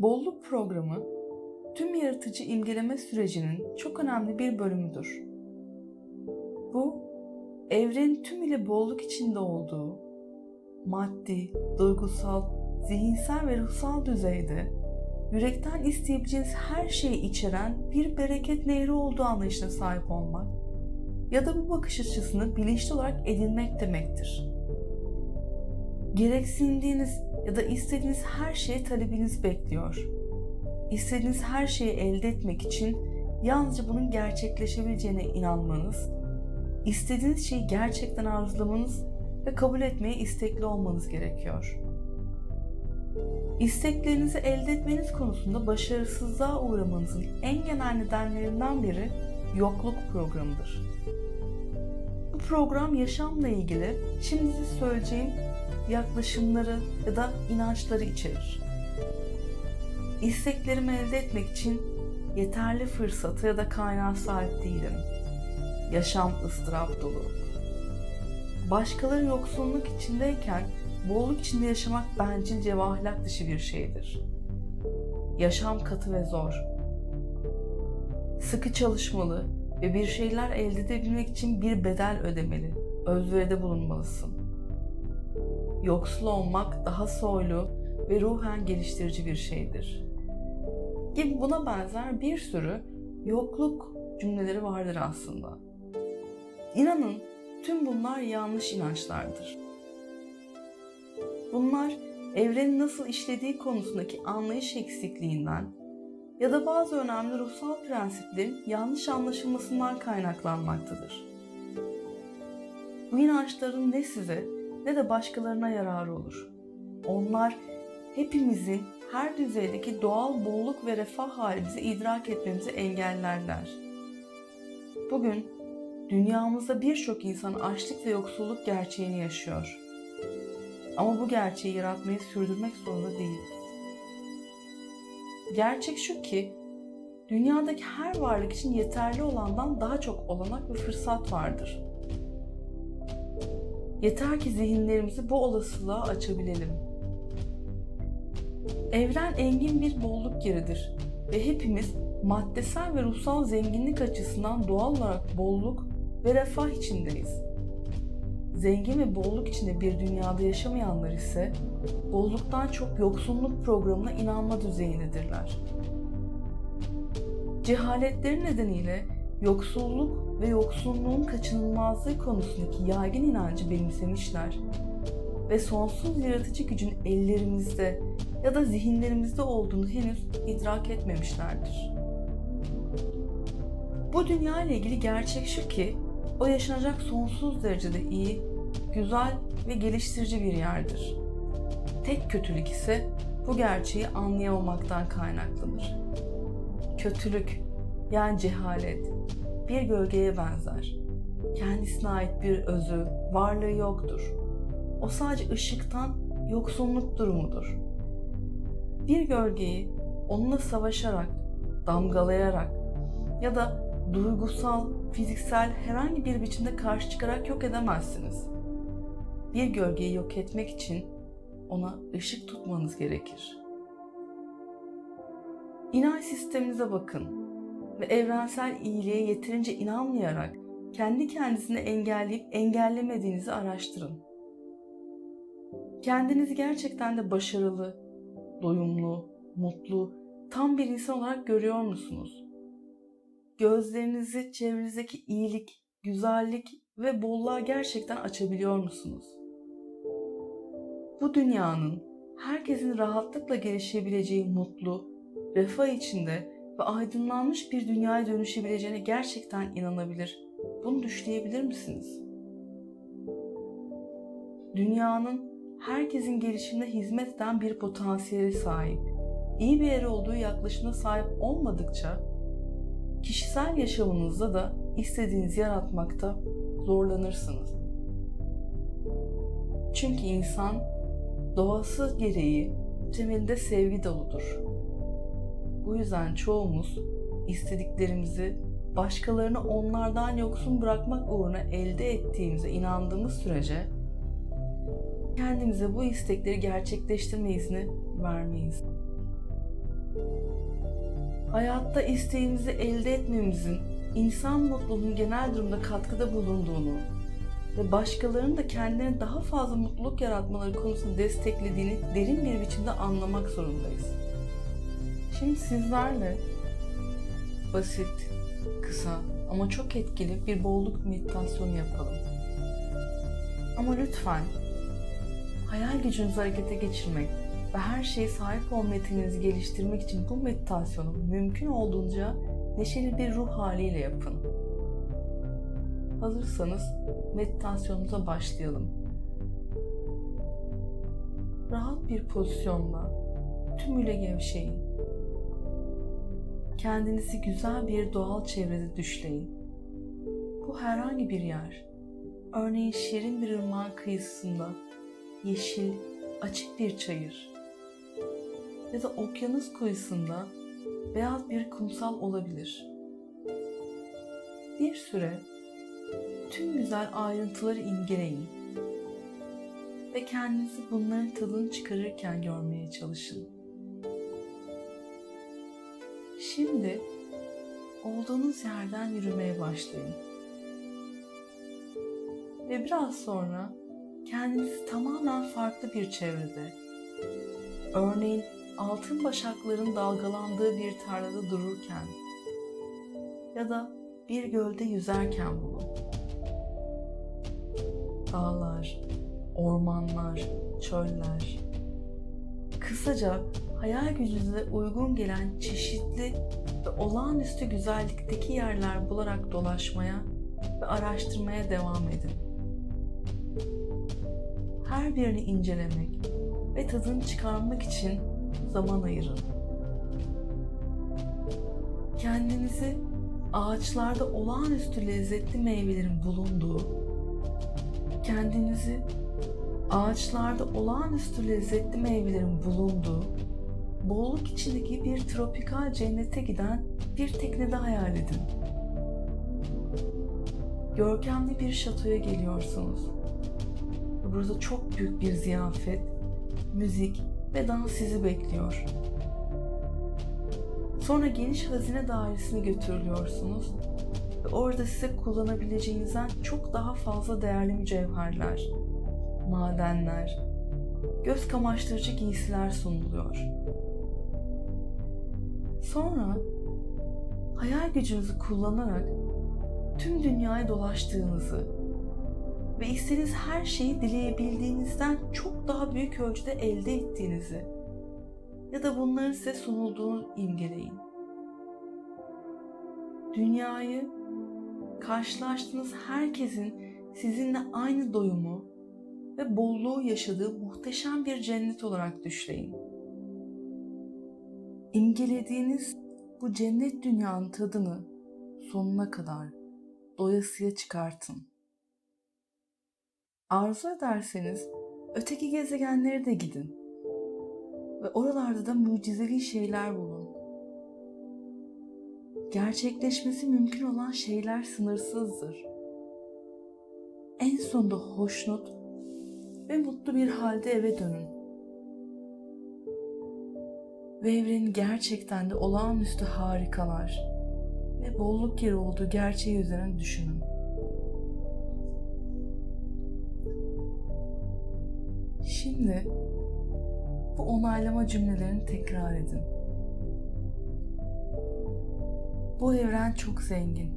Bolluk programı tüm yaratıcı imgeleme sürecinin çok önemli bir bölümüdür. Bu, evrenin tümüyle bolluk içinde olduğu, maddi, duygusal, zihinsel ve ruhsal düzeyde yürekten isteyebileceğiniz her şeyi içeren bir bereket nehri olduğu anlayışına sahip olmak ya da bu bakış açısını bilinçli olarak edinmek demektir. Gereksindiğiniz ya da istediğiniz her şeye talebiniz bekliyor. İstediğiniz her şeyi elde etmek için yalnızca bunun gerçekleşebileceğine inanmanız, istediğiniz şeyi gerçekten arzulamanız ve kabul etmeye istekli olmanız gerekiyor. İsteklerinizi elde etmeniz konusunda başarısızlığa uğramanızın en genel nedenlerinden biri yokluk programıdır. Bu program yaşamla ilgili şimdi size söyleyeceğim yaklaşımları ya da inançları içerir. İsteklerimi elde etmek için yeterli fırsatı ya da kaynağa sahip değilim. Yaşam ıstırap dolu. Başkaları yoksunluk içindeyken bolluk içinde yaşamak bencilce ve ahlak dışı bir şeydir. Yaşam katı ve zor. Sıkı çalışmalı ve bir şeyler elde edebilmek için bir bedel ödemeli, özveride bulunmalısın. Yoksul olmak daha soylu ve ruhen geliştirici bir şeydir. Gibi buna benzer bir sürü yokluk cümleleri vardır aslında. İnanın tüm bunlar yanlış inançlardır. Bunlar evrenin nasıl işlediği konusundaki anlayış eksikliğinden ya da bazı önemli ruhsal prensiplerin yanlış anlaşılmasından kaynaklanmaktadır. Bu inançların ne size ne de başkalarına yararı olur. Onlar hepimizin her düzeydeki doğal bolluk ve refah halimizi idrak etmemizi engellerler. Bugün dünyamızda birçok insan açlık ve yoksulluk gerçeğini yaşıyor. Ama bu gerçeği yaratmayı sürdürmek zorunda değil. Gerçek şu ki dünyadaki her varlık için yeterli olandan daha çok olanak ve fırsat vardır. Yeter ki zihinlerimizi bu olasılığa açabilelim. Evren engin bir bolluk yeridir ve hepimiz maddesel ve ruhsal zenginlik açısından doğal olarak bolluk ve refah içindeyiz. Zengin ve bolluk içinde bir dünyada yaşamayanlar ise bolluktan çok yoksunluk programına inanma düzeyindedirler. Cehaletleri nedeniyle yoksulluk ve yoksunluğun kaçınılmazlığı konusundaki yaygın inancı benimsemişler ve sonsuz yaratıcı gücün ellerimizde ya da zihinlerimizde olduğunu henüz idrak etmemişlerdir. Bu dünya ile ilgili gerçek şu ki o yaşanacak sonsuz derecede iyi, güzel ve geliştirici bir yerdir. Tek kötülük ise bu gerçeği anlayamamaktan kaynaklanır. Kötülük yani cehalet bir gölgeye benzer. Kendisine ait bir özü, varlığı yoktur. O sadece ışıktan yoksunluk durumudur. Bir gölgeyi onunla savaşarak, damgalayarak ya da duygusal, fiziksel herhangi bir biçimde karşı çıkarak yok edemezsiniz. Bir gölgeyi yok etmek için ona ışık tutmanız gerekir. İnanç sisteminize bakın ve evrensel iyiliğe yeterince inanmayarak kendi kendisini engelleyip engellemediğinizi araştırın. Kendinizi gerçekten de başarılı, doyumlu, mutlu, tam bir insan olarak görüyor musunuz? Gözlerinizi çevrenizdeki iyilik, güzellik ve bolluğa gerçekten açabiliyor musunuz? Bu dünyanın herkesin rahatlıkla gelişebileceği mutlu, refah içinde ve aydınlanmış bir dünyaya dönüşebileceğine gerçekten inanabilir, bunu düşleyebilir misiniz? Dünyanın herkesin gelişimine hizmet eden bir potansiyeli sahip, iyi bir yere olduğu yaklaşımına sahip olmadıkça kişisel yaşamınızda da istediğinizi yaratmakta zorlanırsınız. Çünkü insan doğası gereği temelinde sevgi doludur. Bu yüzden çoğumuz istediklerimizi başkalarını onlardan yoksun bırakmak uğruna elde ettiğimize inandığımız sürece kendimize bu istekleri gerçekleştirme izni vermeyiz. hayatta isteğimizi elde etmemizin insan mutluluğunun genel durumda katkıda bulunduğunu ve başkalarının da kendilerine daha fazla mutluluk yaratmaları konusunda desteklediğini derin bir biçimde anlamak zorundayız. Şimdi sizlerle basit, kısa ama çok etkili bir bolluk meditasyonu yapalım. Ama lütfen hayal gücünüzü harekete geçirmek ve her şeye sahip olma yeteneğinizi geliştirmek için bu meditasyonu mümkün olduğunca neşeli bir ruh haliyle yapın. Hazırsanız meditasyonumuza başlayalım. Rahat bir pozisyonla tümüyle gevşeyin. Kendinizi güzel bir doğal çevrede düşleyin. Bu herhangi bir yer. Örneğin şirin bir ırmağın kıyısında, yeşil, açık bir çayır ya da okyanus kıyısında beyaz bir kumsal olabilir. Bir süre tüm güzel ayrıntıları imgeleyin ve kendinizi bunların tadını çıkarırken görmeye çalışın. Şimdi olduğunuz yerden yürümeye başlayın. Ve biraz sonra kendinizi tamamen farklı bir çevrede, örneğin altın başakların dalgalandığı bir tarlada dururken ya da bir gölde yüzerken bulun. Dağlar, ormanlar, çöller. Kısaca hayal gücünüze uygun gelen çeşitli ve olağanüstü güzellikteki yerler bularak dolaşmaya ve araştırmaya devam edin. Her birini incelemek ve tadını çıkarmak için zaman ayırın. Kendinizi ağaçlarda olağanüstü lezzetli meyvelerin bulunduğu, kendinizi ağaçlarda olağanüstü lezzetli meyvelerin bulunduğu, bolluk içindeki bir tropikal cennete giden bir teknede hayal edin. Görkemli bir şatoya geliyorsunuz. Burada çok büyük bir ziyafet, müzik ve dans sizi bekliyor. Sonra geniş hazine dairesine götürülüyorsunuz ve orada size kullanabileceğinizden çok daha fazla değerli mücevherler, madenler, göz kamaştırıcı giysiler sunuluyor. Sonra hayal gücünüzü kullanarak tüm dünyayı dolaştığınızı ve istediğiniz her şeyi dileyebildiğinizden çok daha büyük ölçüde elde ettiğinizi ya da bunların size sunulduğunu imgeleyin. Dünyayı karşılaştığınız herkesin sizinle aynı doyumu ve bolluğu yaşadığı muhteşem bir cennet olarak düşleyin. İmgelediğiniz bu cennet dünyanın tadını sonuna kadar doyasıya çıkartın. Arzu ederseniz öteki gezegenlere de gidin ve oralarda da mucizevi şeyler bulun. Gerçekleşmesi mümkün olan şeyler sınırsızdır. En sonunda hoşnut ve mutlu bir halde eve dönün. Ve evrenin gerçekten de olağanüstü harikalar ve bolluk yeri olduğu gerçeği üzerine düşünün. Şimdi bu onaylama cümlelerini tekrar edin. Bu evren çok zengin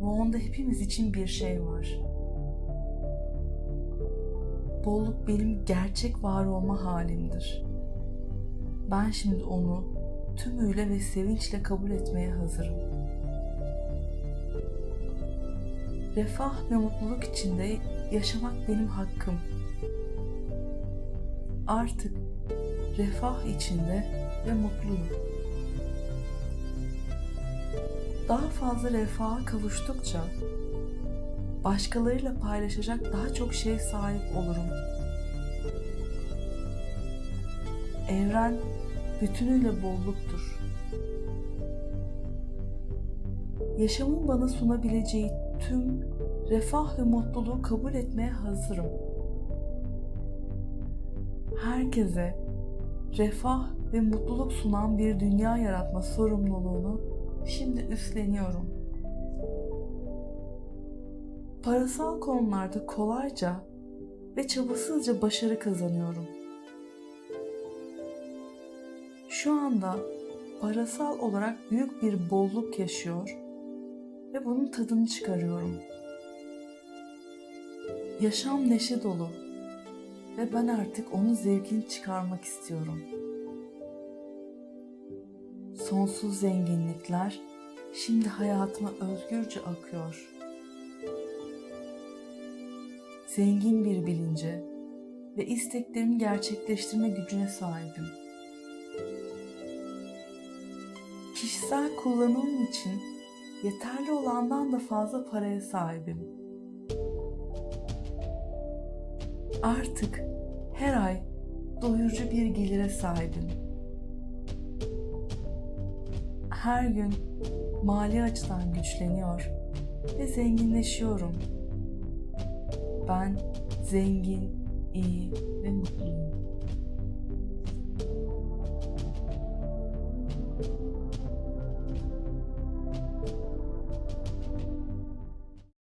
ve onda hepimiz için bir şey var. Bolluk benim gerçek var olma halimdir. Ben şimdi onu tümüyle ve sevinçle kabul etmeye hazırım. Refah ve mutluluk içinde yaşamak benim hakkım. Artık refah içinde ve mutluyum. Daha fazla refaha kavuştukça başkalarıyla paylaşacak daha çok şeye sahip olurum. Evren bütünüyle bolluktur. Yaşamın bana sunabileceği tüm refah ve mutluluğu kabul etmeye hazırım. Herkese refah ve mutluluk sunan bir dünya yaratma sorumluluğunu şimdi üstleniyorum. Parasal konularda kolayca ve çabasızca başarı kazanıyorum. Şu anda parasal olarak büyük bir bolluk yaşıyor ve bunun tadını çıkarıyorum. Yaşam neşe dolu ve ben artık onun zevkini çıkarmak istiyorum. Sonsuz zenginlikler şimdi hayatıma özgürce akıyor. Zengin bir bilince ve isteklerimi gerçekleştirme gücüne sahibim. Kişisel kullanımım için yeterli olandan da fazla paraya sahibim. Artık her ay doyurucu bir gelire sahibim. Her gün mali açıdan güçleniyor ve zenginleşiyorum. Ben zengin, iyi ve mutluyum.